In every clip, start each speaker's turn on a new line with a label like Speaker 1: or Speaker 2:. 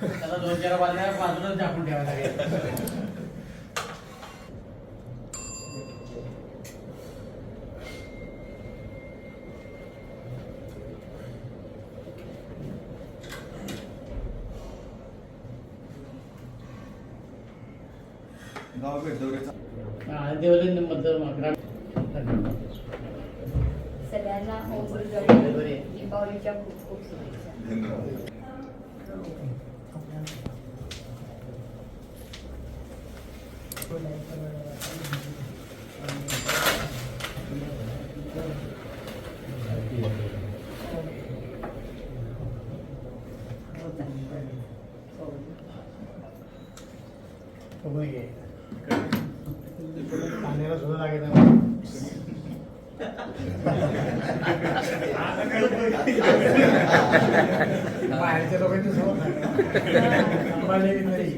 Speaker 1: त्याला दोन चार बाजल्या बाजूलाच झाकून ठेवायला लागेल.
Speaker 2: सगळ्यांना. दीपावलीच्या खूप खूप शुभेच्छा.
Speaker 1: बाहेरच्या लोकांची सवय नाही.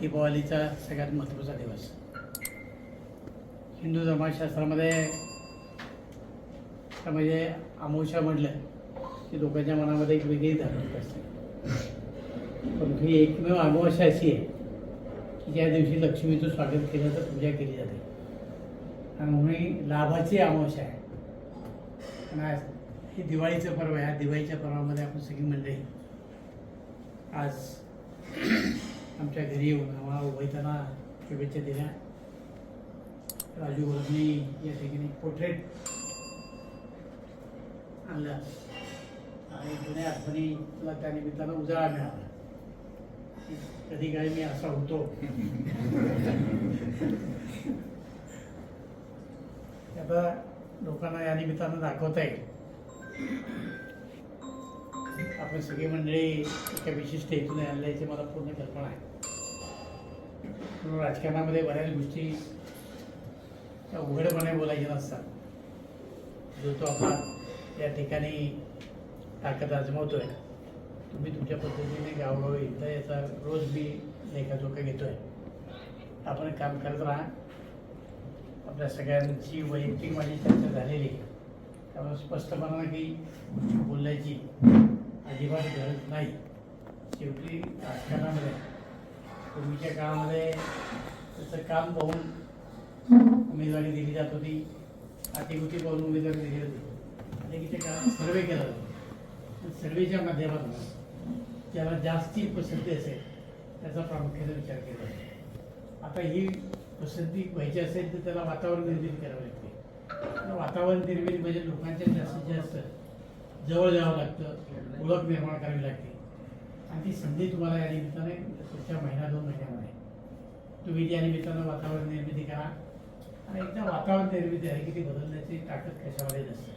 Speaker 1: दीपावलीचा सगळ्यात महत्त्वाचा दिवस. हिंदू धर्मशास्त्रामध्ये तर म्हणजे अमावस्या म्हटलं की लोकांच्या मनामध्ये एक वेगळी धार्मिक असते. पण ही एकमेव अमावस्या अशी आहे की ज्या दिवशी लक्ष्मीचं स्वागत केलं तर पूजा केली जाते. आणि म्हणून लाभाची अमावस्या आहे. आणि आज हे दिवाळीचं पर्व आहे. दिवाळीच्या पर्वामध्ये आपण सगळी मंडळी आज आमच्या घरी येऊन आम्हाला उभयताना शुभेच्छा दिल्या राजू गुरुंनी या ठिकाणी पोर्ट्रेट आणलं. आणि जुन्या आठवणीला त्या निमित्तानं उजाळा मिळाला कधी काय मी असा होतो. आता लोकांना या निमित्तानं दाखवता येईल आपण सगळी मंडळी एका विशिष्ट हेतून आणलं याची मला पूर्ण कल्पना आहे. म्हणून राजकारणामध्ये बऱ्याच गोष्टी त्या उघडपणे बोलायच्या नसतात. जो तो आपला या ठिकाणी ताकद आजमावतोय तुम्ही तुमच्या पद्धतीने गावगावी इथं याचा रोज मी लेखाजोखा घेतोय. आपण काम करत राहा. आपल्या सगळ्यांची वैयक्तिक माझी चर्चा झालेली आहे. त्यामुळे स्पष्टपणा की बोलायची. अजिबात गरज नाही. शेवटी राजकारणामध्ये पूर्वीच्या काळामध्ये त्याचं काम पाहून उमेदवारी दिली जात होती. अतिगुती पाहून उमेदवारी दिली होती. अनेकीच्या काळात सर्वे केला जातो. सर्वेच्या माध्यमातून ज्याला जास्ती प्रसिद्धी असेल त्याचा प्रामुख्याने विचार केला जातो. आता ही पसंती व्हायची असेल तर त्याला वातावरण निर्मिती करावं लागते. वातावरण निर्मिती म्हणजे लोकांच्या जास्तीत जास्त जवळ जावं लागतं. ओळख निर्माण करावी लागते. आणि ती संधी तुम्हाला या निमित्ताने पुढच्या महिना दोन महिन्यामध्ये. तुम्ही त्या निमित्तानं वातावरण निर्मिती करा. आणि एकदा वातावरण निर्मिती आहे की ती बदलण्याची ताकद कशामध्ये नसते.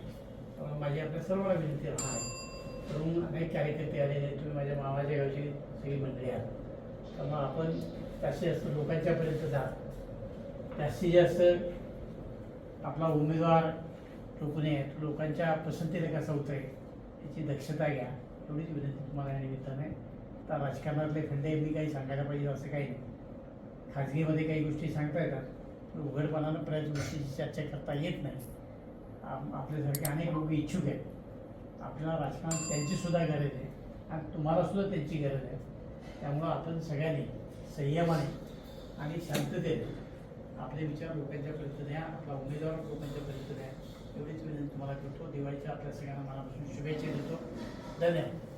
Speaker 1: त्यामुळे माझी आपल्या सर्वांना विनंती राहणार आहे. तरुण अनेक कार्यकर्ते आलेले तुम्ही माझ्या मामाच्या गावची सगळी मंडळी आहात. त्यामुळे आपण जास्तीत जास्त लोकांच्यापर्यंत जा. जास्तीत जास्त आपला उमेदवार लोकने आहे लोकांच्या पसंतीला कसा उतरेल याची दक्षता घ्या. एवढीच विनंती तुम्हाला या निमित्ताने. तर राजकारणातले खंडे मी काही सांगायला पाहिजे असं काही नाही. खाजगीमध्ये काही गोष्टी सांगता येतात पण उघडपणानं बऱ्याच गोष्टीची चर्चा करता येत नाही. आप आपल्यासारखे अनेक लोक इच्छुक आहेत. आपल्याला राजकारणात त्यांचीसुद्धा गरज आहे आणि तुम्हालासुद्धा त्यांची गरज आहे. त्यामुळं आपण सगळ्यांनी संयमाने आणि शांततेने आपले विचार लोकांच्यापर्यंत द्या आपला उमेदवार लोकांच्यापर्यंत द्या एवढीच विनंती तुम्हाला करतो. दिवाळीच्या आपल्या सगळ्यांना मनापासून शुभेच्छा देतो. धन्यवाद